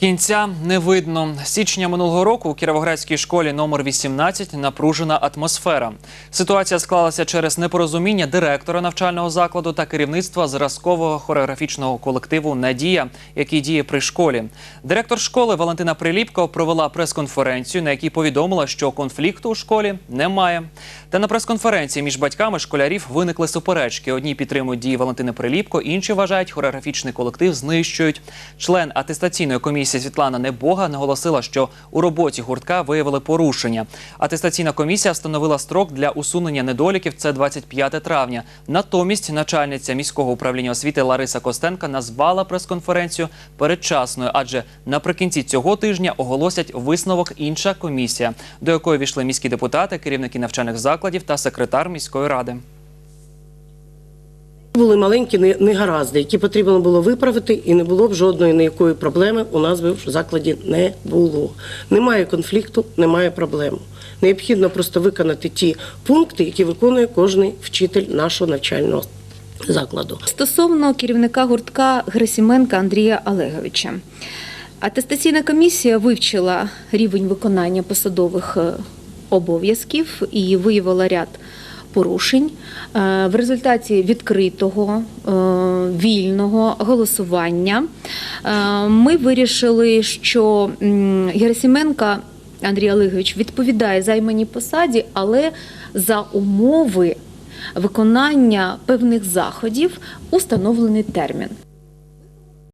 Кінця не видно. Січня минулого року у Кіровоградській школі номер 18 напружена атмосфера. Ситуація склалася через непорозуміння директора навчального закладу та керівництва зразкового хореографічного колективу Надія, який діє при школі. Директор школи Валентина Приліпко провела прес-конференцію, на якій повідомила, що конфлікту у школі немає. Та на прес-конференції між батьками школярів виникли суперечки. Одні підтримують дії Валентини Приліпко, інші вважають, хореографічний колектив знищують. Член атестаційної комісії Світлана Небога наголосила, що у роботі гуртка виявили порушення. Атестаційна комісія встановила строк для усунення недоліків. Це 25 травня. Натомість начальниця міського управління освіти Лариса Костенка назвала прес-конференцію передчасною, адже наприкінці цього тижня оголосять висновок інша комісія, до якої війшли міські депутати, керівники навчальних закладів та секретар міської ради. Були маленькі не- негаразди, які потрібно було виправити, і не було б жодної ніякої проблеми у нас би в закладі не було. Немає конфлікту, немає проблем. Необхідно просто виконати ті пункти, які виконує кожен вчитель нашого навчального закладу. Стосовно керівника гуртка Герасименка Андрія Олеговича. Атестаційна комісія вивчила рівень виконання посадових е, обов'язків і виявила ряд порушень. Е, В результаті відкритого е, вільного голосування е, ми вирішили, що Герасименка Андрій Олегович відповідає займаній посаді, але за умови виконання певних заходів у встановлений термін.